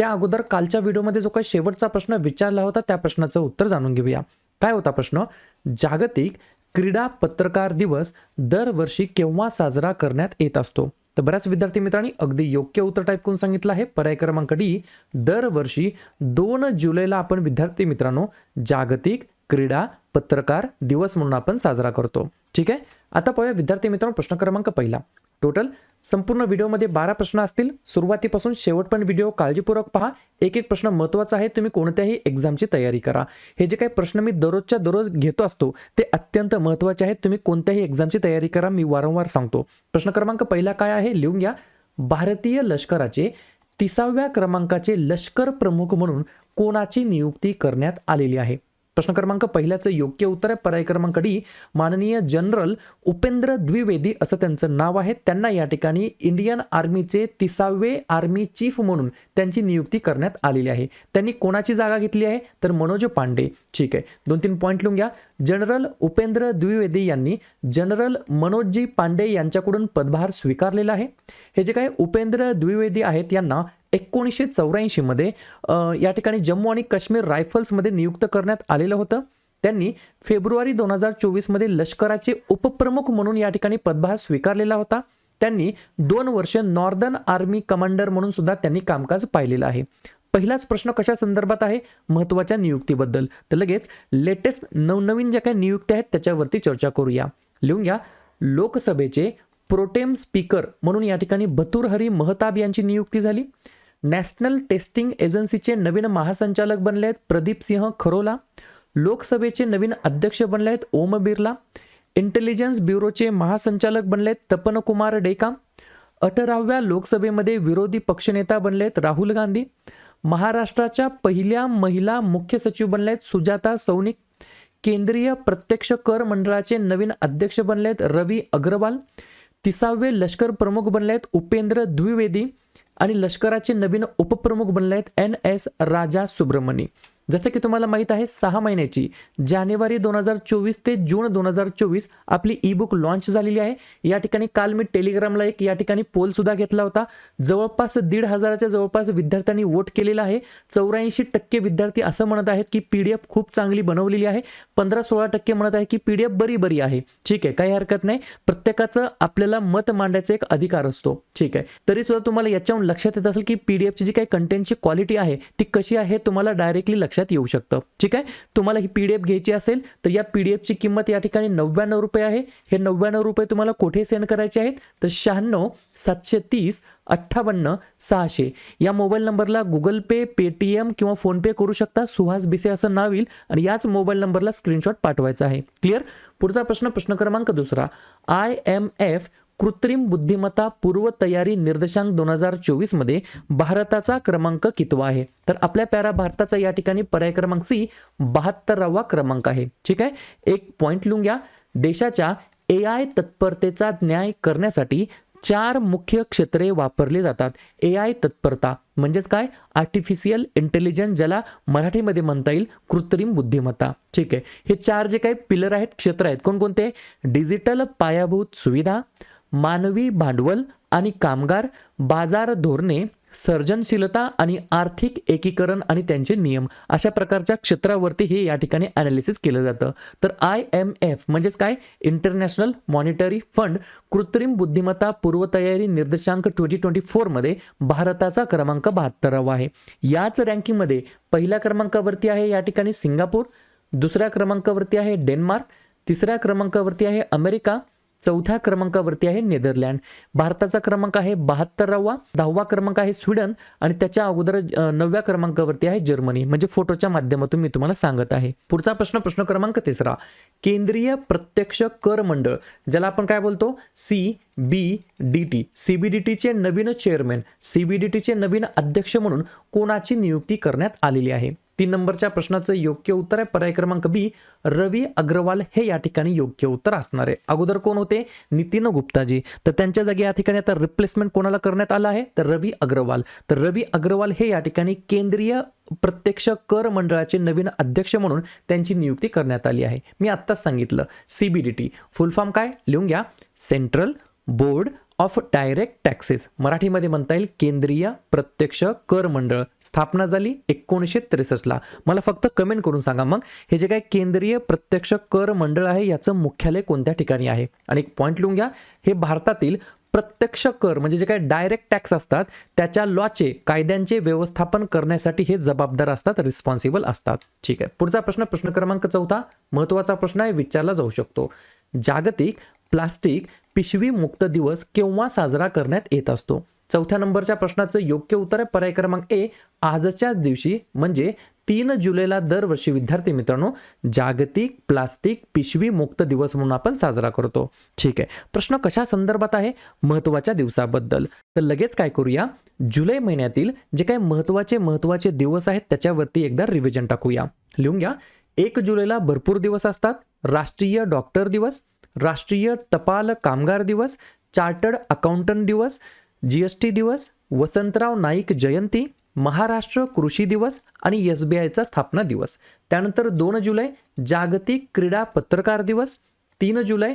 त्या अगोदर कालच्या व्हिडिओमध्ये जो काही शेवटचा प्रश्न विचारला होता त्या प्रश्नाचं उत्तर जाणून घेऊया. काय होता प्रश्न? जागतिक क्रीडा पत्रकार दिवस दरवर्षी केव्हा साजरा करण्यात येत असतो? तर बऱ्याच विद्यार्थी मित्रांनी अगदी योग्य उत्तर टाईप करून सांगितलं आहे. पर्याय क्रमांक डी दरवर्षी दोन जुलैला आपण विद्यार्थी मित्रांनो जागतिक क्रीडा पत्रकार दिवस म्हणून आपण साजरा करतो. ठीक आहे? आता पाहूया विद्यार्थी मित्रांनो प्रश्न क्रमांक पहिला. टोटल संपूर्ण व्हिडिओमध्ये बारा प्रश्न असतील. सुरुवातीपासून शेवट पण व्हिडिओ काळजीपूर्वक पहा. एक एक प्रश्न महत्त्वाचा आहे. तुम्ही कोणत्याही एक्झामची तयारी करा. हे जे काही प्रश्न मी दररोजच्या दररोज घेतो असतो ते अत्यंत महत्त्वाचे आहेत. तुम्ही कोणत्याही एक्झामची तयारी करा. मी वारंवार सांगतो. प्रश्न क्रमांक पहिला काय आहे? लिहून घ्या. भारतीय लष्कराचे तिसाव्या क्रमांकाचे लष्कर प्रमुख म्हणून कोणाची नियुक्ती करण्यात आलेली आहे? प्रश्न क्रमांक पहिल्याचं योग्य उत्तर आहे. पर्याय क्रमांक डी माननीय जनरल उपेंद्र द्विवेदी असं त्यांचं नाव आहे. त्यांना या ठिकाणी इंडियन आर्मीचे तिसावे आर्मी चीफ म्हणून त्यांची नियुक्ती करण्यात आलेली आहे. त्यांनी कोणाची जागा घेतली आहे? तर मनोज पांडे. ठीक आहे. दोन तीन पॉईंट लिहून घ्या. जनरल उपेंद्र द्विवेदी यांनी जनरल मनोजजी पांडे यांच्याकडून पदभार स्वीकारलेला आहे. हे जे काही उपेंद्र द्विवेदी आहेत यांना एकोणीसशे चौऱ्याऐंशीमध्ये या ठिकाणी जम्मू आणि काश्मीर रायफल्समध्ये नियुक्त करण्यात आलेलं होतं. त्यांनी फेब्रुवारी दोन हजार चोवीसमध्ये लष्कराचे उपप्रमुख म्हणून या ठिकाणी पदभार स्वीकारलेला होता. त्यांनी दोन वर्ष नॉर्दर्न आर्मी कमांडर म्हणून सुद्धा त्यांनी कामकाज पाहिलेलं आहे. पहिलाच प्रश्न कशा संदर्भात आहे? महत्त्वाच्या नियुक्तीबद्दल. तर लगेच लेटेस्ट नवनवीन ज्या काही नियुक्त्या आहेत त्याच्यावरती चर्चा करूया. लिहून घ्या. लोकसभेचे प्रोटेम स्पीकर म्हणून या ठिकाणी भतुरहरी महताब यांची नियुक्ती झाली. नॅशनल टेस्टिंग एजन्सीचे नवीन महासंचालक बनले आहेत प्रदीप सिंह खरोला. लोकसभेचे नवीन अध्यक्ष बनले आहेत ओम बिर्ला. इंटेलिजन्स ब्युरोचे महासंचालक बनले आहेत तपनकुमार डेका. अठराव्या लोकसभेमध्ये विरोधी पक्षनेता बनले आहेत राहुल गांधी. महाराष्ट्राच्या पहिल्या महिला मुख्य सचिव बनले आहेत सुजाता सौनिक. केंद्रीय प्रत्यक्ष कर मंडळाचे नवीन अध्यक्ष बनले आहेत रवी अग्रवाल. तिसावे लष्कर प्रमुख बनले आहेत उपेंद्र द्विवेदी. आणि लष्कराचे नवीन उपप्रमुख बनले आहेत एन एस राजा सुब्रमणी जसं की तुम्हाला माहीत आहे सहा महिन्याची जानेवारी दोन हजार चोवीस ते जून दोन हजार चोवीस आपली ई बुक लॉन्च झालेली आहे. या ठिकाणी काल मी टेलिग्रामला एक या ठिकाणी पोल सुद्धा घेतला होता. जवळपास दीड हजाराच्या जवळपास विद्यार्थ्यांनी वोट केलेला आहे. चौऱ्याऐंशी टक्के विद्यार्थी असं म्हणत आहेत की पी डी एफ खूप चांगली बनवलेली आहे. पंधरा सोळा टक्के म्हणत आहे की पी डी एफ बरी बरी आहे. ठीक आहे काही हरकत नाही. प्रत्येकाचं आपल्याला मत मांडायचा एक अधिकार असतो. ठीक आहे. तरी सुद्धा तुम्हाला याच्याहून लक्षात येत असेल की पी डी एफची जी काही कंटेंटची क्वालिटी आहे ती कशी आहे तुम्हाला डायरेक्टली लक्षात येऊ शकतं. ठीक आहे? तुम्हाला ही पी डी एफ घ्यायची असेल तर या पी डी एफची किंमत या ठिकाणी नव्याण्णव रुपये आहे. हे नव्याण्णव रुपये तुम्हाला कुठे सेंड करायचे आहेत? तर शहाण्णव सातशे तीस अठ्ठावन्न सहाशे. या मोबाईल नंबरला गुगल पे पेटीएम किंवा फोनपे करू शकता. सुहास बिसे असं नाव येईल आणि याच मोबाईल नंबरला स्क्रीनशॉट पाठवायचा आहे. क्लिअर पुढचा प्रश्न प्रश्न क्रमांक दुसरा. आय एम एफ कृत्रिम बुद्धिमत्ता पूर्वतयारी निर्देशांक दोन हजार चोवीसमध्ये भारताचा क्रमांक कितवा आहे? तर आपल्या प्यारा भारताचा या ठिकाणी पर्याय क्रमांक सी बहात्तरावा क्रमांक आहे. ठीक आहे? एक पॉईंट लिहून घ्या. देशाच्या ए आय तत्परतेचा न्याय करण्यासाठी चार मुख्य क्षेत्रे वापरली जातात. ए आय तत्परता म्हणजेच काय? आर्टिफिशियल इंटेलिजन्स ज्याला मराठीमध्ये म्हणता येईल कृत्रिम बुद्धिमत्ता. ठीक आहे? हे चार जे काही पिलर आहेत क्षेत्र आहेत कोणकोणते? डिजिटल पायाभूत सुविधा मानवी भांडवल आणि कामगार बाजार धोरणे सर्जनशीलता आणि आर्थिक एकीकरण आणि त्यांचे नियम अशा प्रकारच्या क्षेत्रावरती हे या ठिकाणी अनालिसिस केलं जातं. तर आय एम एफ म्हणजेच काय? इंटरनॅशनल मॉनिटरी फंड कृत्रिम बुद्धिमत्ता पूर्वतयारी निर्देशांक ट्वेंटी ट्वेंटी फोरमध्ये भारताचा क्रमांक बहात्तरावा आहे. याच रँकिंगमध्ये पहिल्या क्रमांकावरती आहे या ठिकाणी सिंगापूर दुसऱ्या क्रमांकावरती आहे डेन्मार्क तिसऱ्या क्रमांकावरती आहे अमेरिका चौथ्या क्रमांकावरती आहे नेदरलँड. भारताचा क्रमांक आहे बहात्तरावा दहावा क्रमांक आहे स्वीडन आणि त्याच्या अगोदर नवव्या क्रमांकावरती आहे जर्मनी. म्हणजे फोटोच्या माध्यमातून मी तुम्हाला सांगत आहे. पुढचा प्रश्न प्रश्न क्रमांक तिसरा. केंद्रीय प्रत्यक्ष कर मंडळ ज्याला आपण काय बोलतो? C B D T. C B D टीचे नवीन चेअरमॅन सी बी डी टीचे नवीन अध्यक्ष म्हणून कोणाची नियुक्ती करण्यात आलेली आहे? तीन नंबरच्या प्रश्नाचं योग्य उत्तर आहे. पर्याय क्रमांक बी रवी अग्रवाल हे या ठिकाणी योग्य उत्तर असणार आहे. अगोदर कोण होते? नितीन गुप्ताजी. तर त्यांच्या जागी या ठिकाणी आता रिप्लेसमेंट कोणाला करण्यात आलं आहे? तर रवी अग्रवाल. तर रवी अग्रवाल हे या ठिकाणी केंद्रीय प्रत्यक्ष कर मंडळाचे नवीन अध्यक्ष म्हणून त्यांची नियुक्ती करण्यात आली आहे. मी आत्ताच सांगितलं. सीबीडीटी फुल फॉर्म काय? लिहून घ्या. Central board of direct taxes. मराठीमध्ये म्हणता येईल केंद्रीय प्रत्यक्ष कर मंडळ. स्थापना झाली एकोणीसशे त्रेसष्टला मला फक्त कमेंट करून सांगा मग हे जे काय केंद्रीय प्रत्यक्ष कर मंडळ आहे याचं मुख्यालय कोणत्या ठिकाणी आहे? आणि एक पॉईंट लिहून घ्या हे भारतातील प्रत्यक्ष कर म्हणजे जे काय डायरेक्ट टॅक्स असतात त्याच्या लॉचे कायद्यांचे व्यवस्थापन करण्यासाठी हे जबाबदार असतात रिस्पॉन्सिबल असतात. ठीक आहे. पुढचा प्रश्न प्रश्न क्रमांक चौथा महत्त्वाचा प्रश्न आहे विचारला जाऊ शकतो. जागतिक प्लास्टिक पिशवी मुक्त दिवस केव्हा साजरा करण्यात येत असतो? चौथ्या नंबरच्या प्रश्नाचं योग्य उत्तर आहे. पर्याय क्रमांक ए आजच्याच दिवशी म्हणजे तीन जुलैला दरवर्षी विद्यार्थी मित्रांनो जागतिक प्लास्टिक पिशवी मुक्त दिवस म्हणून आपण साजरा करतो. ठीक आहे. प्रश्न कशा संदर्भात आहे? महत्त्वाच्या दिवसाबद्दल. तर लगेच काय करूया? जुलै महिन्यातील जे काही महत्त्वाचे महत्त्वाचे दिवस आहेत त्याच्यावरती एकदा रिव्हिजन टाकूया. लिहून घ्या. एक जुलैला भरपूर दिवस असतात. राष्ट्रीय डॉक्टर दिवस. राष्ट्रीय टपाल कामगार दिवस चार्टर्ड अकाउंटंट दिवस जी एस टी दिवस वसंतराव नाईक जयंती महाराष्ट्र कृषी दिवस आणि एस बी आयचा स्थापना दिवस. त्यानंतर दोन जुलै जागतिक क्रीडा पत्रकार दिवस तीन जुलै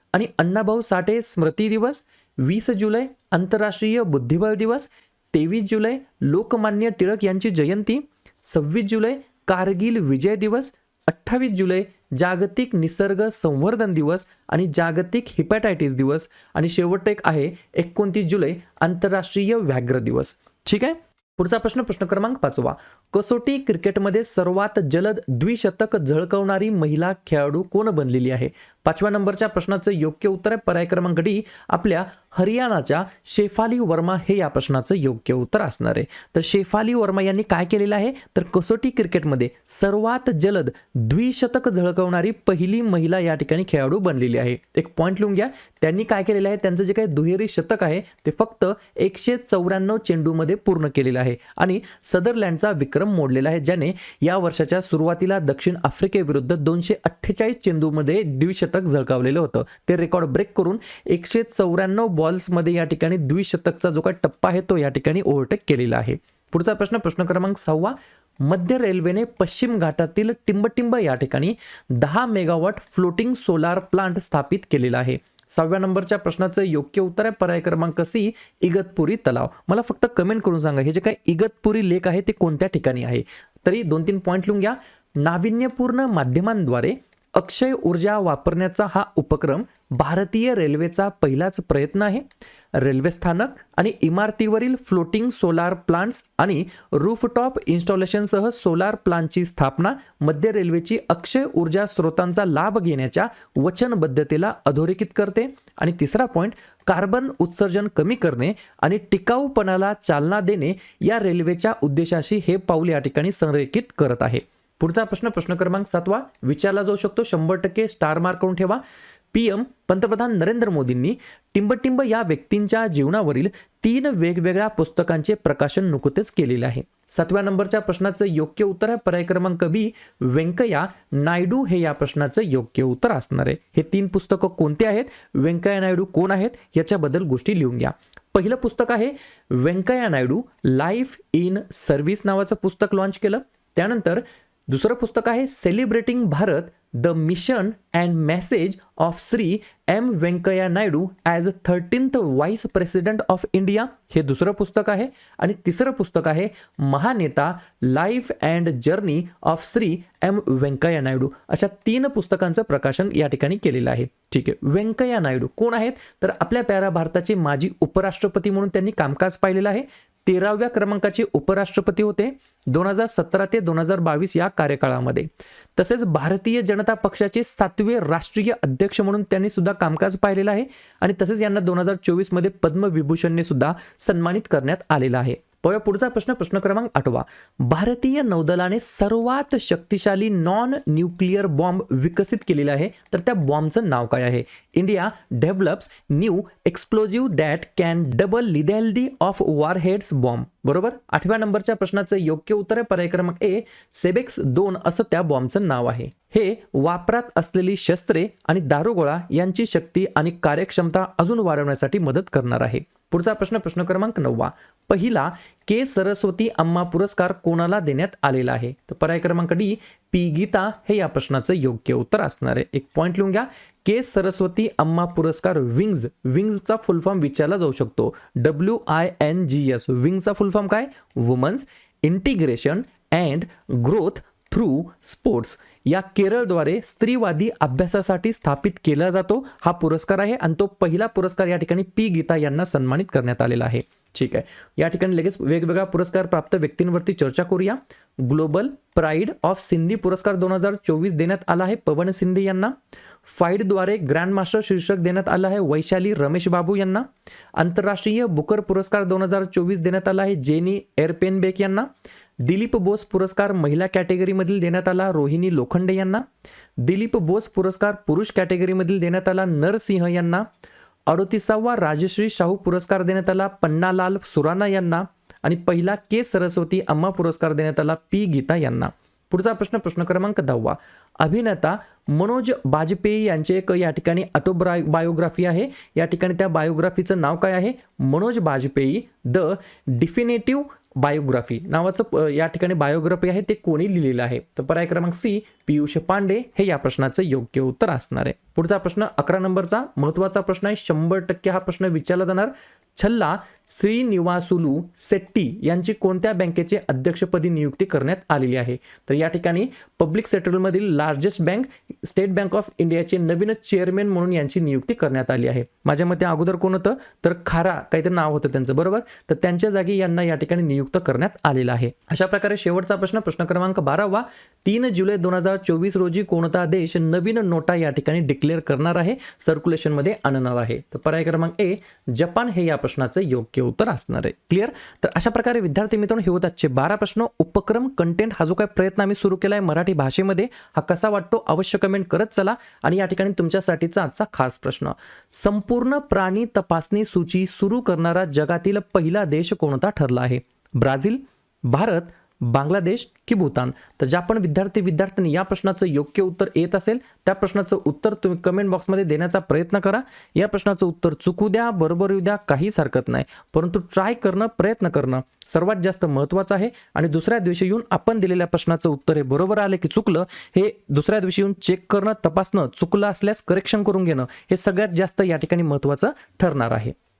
आणि अण्णाभाऊ साठे स्मृती दिवस वीस जुलै आंतरराष्ट्रीय बुद्धिबळ दिवस तेवीस जुलै लोकमान्य टिळक यांची जयंती सव्वीस जुलै कारगिल विजय दिवस अठ्ठावीस जुलै जागतिक निसर्ग संवर्धन दिवस आणि जागतिक हिपॅटायटिस दिवस. आणि शेवट एक आहे एकोणतीस जुलै आंतरराष्ट्रीय व्याघ्र दिवस. ठीक आहे? पुढचा प्रश्न प्रश्न क्रमांक पाचवा. कसोटी क्रिकेटमध्ये सर्वात जलद द्विशतक झळकवणारी महिला खेळाडू कोण बनलेली आहे? पाचव्या नंबरच्या प्रश्नाचं योग्य उत्तर आहे. पर्याय क्रमांक डी आपल्या हरियाणाच्या शेफाली वर्मा हे या प्रश्नाचं योग्य उत्तर असणार आहे. तर शेफाली वर्मा यांनी काय केलेलं आहे? तर कसोटी क्रिकेटमध्ये सर्वात जलद द्विशतक झळकवणारी पहिली महिला या ठिकाणी खेळाडू बनलेली आहे. एक पॉईंट लिहून घ्या. त्यांनी काय केलेलं आहे? त्यांचं जे काही दुहेरी शतक आहे ते फक्त एकशे चौऱ्याण्णव चेंडूमध्ये पूर्ण केलेलं आहे. आणि सदरलँडचा विक्रम मोडलेला आहे ज्याने या वर्षाच्या सुरुवातीला दक्षिण आफ्रिकेविरुद्ध दोनशे अठ्ठेचाळीस चेंडूमध्ये द्विशतक झळकावलेलं होतं. ते रेकॉर्ड ब्रेक करून एकशे चौऱ्याण्णव बॉल्समध्ये या ठिकाणी द्विशतकचा जो काही टप्पा आहे तो या ठिकाणी ओव्हरटेक केलेला आहे. पुढचा प्रश्न प्रश्न क्रमांक सहावा. मध्य रेल्वेने पश्चिम घाटातील टिंबटिंब या ठिकाणी दहा मेगावॉट फ्लोटिंग सोलार प्लांट स्थापित केलेला आहे. सहाव्या नंबरच्या प्रश्नाचं योग्य उत्तर आहे पर्याय क्रमांक सी इगतपुरी तलाव. मला फक्त कमेंट करून सांगा हे जे काही इगतपुरी लेक आहे ते कोणत्या ठिकाणी आहे? तरी दोन तीन पॉईंट लिहून घ्या. नाविन्यपूर्ण माध्यमांद्वारे अक्षय ऊर्जा वापरण्याचा हा उपक्रम भारतीय रेल्वेचा पहिलाच प्रयत्न आहे. रेल्वे स्थानक आणि इमारतीवरील फ्लोटिंग सोलार प्लांट्स आणि रूफटॉप इन्स्टॉलेशनसह सोलार प्लांटची स्थापना मध्य रेल्वेची अक्षय ऊर्जा स्रोतांचा लाभ घेण्याच्या वचनबद्धतेला अधोरेखित करते. आणि तिसरा पॉईंट कार्बन उत्सर्जन कमी करणे आणि टिकाऊपणाला चालना देणे या रेल्वेच्या उद्देशाशी हे पाऊल या ठिकाणी संरेखित करत आहे. पुढचा प्रश्न प्रश्न क्रमांक सातवा. विचारला जाऊ शकतो. शंभर टक्के स्टार मार्क करून ठेवा. पी एम पंतप्रधान नरेंद्र मोदींनी टिंबटिंब या व्यक्तींच्या जीवनावरील तीन वेगवेगळ्या पुस्तकांचे प्रकाशन नुकतेच केलेले आहे. सातव्या नंबरच्या प्रश्नाचं योग्य उत्तर आहे. पर्याय क्रमांक बी व्यंकय्या नायडू हे या प्रश्नाचं योग्य उत्तर असणार आहे. हे तीन पुस्तकं कोणते आहेत? व्यंकय्या नायडू कोण आहेत? याच्याबद्दल गोष्टी लिहून घ्या. पहिलं पुस्तक आहे Venkaiah Naidu life in service नावाचं पुस्तक लॉन्च केलं. त्यानंतर दुसरं पुस्तक आहे celebrating Bharat the mission and message of Shri M Venkaiah Naidu as a thirteenth vice president of India हे दुसरं पुस्तक आहे आणि तिसरं पुस्तक आहे Mahaneta life and journey of Shri M Venkaiah Naidu. अशा तीन पुस्तकांचं प्रकाशन या ठिकाणी केलेलं आहे. ठीक आहे व्यंकय्या नायडू कोण आहेत? तर आपल्या प्यारा भारताचे माजी उपराष्ट्रपती म्हणून त्यांनी कामकाज पाहिलेलं आहे. तेराव्या क्रमांकाचे उपराष्ट्रपती होते दोन हजार सतरा ते दोन हजार बावीस या कार्यकाळामध्ये. तसेच भारतीय जनता पक्षाचे सातवे राष्ट्रीय अध्यक्ष म्हणून त्यांनी सुद्धा कामकाज पाहिलेलं आहे आणि तसेच यांना दोन हजार चोवीसमध्ये पद्मविभूषणने सुद्धा सन्मानित करण्यात आलेलं आहे. पहा पुढचा प्रश्न प्रश्न क्रमांक आठवा. भारतीय नौदलाने सर्वात शक्तिशाली नॉन न्यूक्लिअर बॉम्ब विकसित केलेला आहे. तर त्या बॉम्बचं नाव काय आहे? India develops new explosive that can double lethality of warheads bomb बरोबर? आठव्या नंबरच्या प्रश्नाचं योग्य उत्तर आहे. पर्याय क्रमांक ए सेबेक्स दोन असं त्या बॉम्बचं नाव आहे. हे वापरात असलेली शस्त्रे आणि दारुगोळा यांची शक्ती आणि कार्यक्षमता अजून वाढवण्यासाठी मदत करणार आहे. पुढचा प्रश्न प्रश्न क्रमांक नववा. पहिला के. सरस्वती अम्मा पुरस्कार कोणाला देण्यात आलेला आहे? तर पर्याय क्रमांक डी पी. गीता. हे या प्रश्नाचं योग्य उत्तर असणार आहे. एक पॉईंट लिहून घ्या. के. सरस्वती अम्मा पुरस्कार विंग्ज. विंग्जचा फुल फॉर्म विचारला जाऊ शकतो. W I N G S विंगचा full form काय? Women's integration and growth through sports या केरळद्वारे स्त्रीवादी अभ्यासासाठी स्थापित केला जातो. हा पुरस्कार आहे आणि तो पहिला पुरस्कार या ठिकाणी पी. गीता यांना सन्मानित करण्यात आलेला आहे. ठीक आहे. या ठिकाणी लगेच वेगवेगळ्या पुरस्कार प्राप्त व्यक्तींवरती चर्चा करूया. ग्लोबल प्राईड ऑफ सिंधी पुरस्कार दोन हजार चोवीस देण्यात आला आहे पवन सिंधी यांना. फाईडद्वारे ग्रँड मास्टर शीर्षक देण्यात आलं आहे वैशाली रमेश बाबू यांना. आंतरराष्ट्रीय बुकर पुरस्कार दोन हजार चोवीस देण्यात आला आहे जेनी एअरपेनबेक यांना. दिलीप बोस पुरस्कार महिला कॅटेगरीमधील देण्यात आला रोहिणी लोखंडे यांना. दिलीप बोस पुरस्कार पुरुष कॅटेगरीमधील देण्यात आला नरसिंह यांना. अडोतीसावा राजश्री शाहू पुरस्कार देण्यात आला पन्नालाल सुराना यांना. आणि पहिला के सरस्वती अम्मा पुरस्कार देण्यात आला पी गीता यांना. पुढचा प्रश्न प्रश्न क्रमांक दहावा. अभिनेता मनोज बाजपेयी यांचे एक या ठिकाणी ऑटोब्रा बायोग्राफी आहे. या ठिकाणी त्या बायोग्राफीचं नाव काय आहे? Manoj Bajpayee the definitive biography नावाचं या ठिकाणी बायोग्राफी आहे ते कोणी लिहिलेलं आहे? तर पर्याय क्रमांक सी पियुष पांडे हे या प्रश्नाचं योग्य उत्तर असणार आहे. पुढचा प्रश्न अकरा नंबरचा महत्त्वाचा प्रश्न आहे. शंभर टक्के हा प्रश्न विचारला जाणार. छल्ला श्रीनिवासुलू सेट्टी यांची कोणत्या बँकेचे अध्यक्षपदी नियुक्ती करण्यात आलेली आहे? तर या ठिकाणी पब्लिक सेक्टरमधील largest bank state bank of इंडियाचे नवीन चेअरमॅन म्हणून यांची नियुक्ती करण्यात आली आहे. माझ्या मते अगोदर कोण होतं? तर खारा काहीतरी नाव होतं त्यांचं बरोबर? तर त्यांच्या जागी यांना या ठिकाणी नियुक्त करण्यात आलेलं आहे. अशा प्रकारे शेवटचा प्रश्न प्रश्न क्रमांक बारावा तीन जुलै दोन हजार चोवीस रोजी कोणता देश नवीन नोटा या ठिकाणी डिक्लेअर करणार आहे? सर्क्युलेशनमध्ये आणणार आहे. तर पर्याय क्रमांक ए जपान हे या प्रश्नाचं योग्य उत्तर असणार आहे. क्लिअर तर अशा प्रकारे विद्यार्थी मित्रांनो हे होत आजचे बारा प्रश्न. उपक्रम कंटेंट हा जो काही प्रयत्न आम्ही सुरू केला आहे मराठी भाषेमध्ये हा कसा वाटतो अवश्य कमेंट करत चला. आणि या ठिकाणी तुमच्यासाठीचा आजचा खास प्रश्न. संपूर्ण प्राणी तपासणी सूची सुरू करणारा जगातील पहिला देश कोणता ठरला आहे? ब्राझील भारत बांगलादेश की भूतान. तर ज्या पण विद्यार्थी विद्यार्थ्यांनी या प्रश्नाचं योग्य उत्तर येत असेल त्या प्रश्नाचं उत्तर तुम्ही कमेंट बॉक्समध्ये देण्याचा प्रयत्न करा. या प्रश्नाचं उत्तर चुकू द्या बरोबर येऊ द्या काहीच हरकत नाही. परंतु ट्राय करणं प्रयत्न करणं सर्वात जास्त महत्त्वाचं आहे. आणि दुसऱ्या दिवशी येऊन आपण दिलेल्या प्रश्नाचं उत्तर हे बरोबर आलं की चुकलं हे दुसऱ्या दिवशी येऊन चेक करणं तपासणं चुकलं असल्यास करेक्शन करून घेणं हे सगळ्यात जास्त या ठिकाणी महत्त्वाचं ठरणार आहे.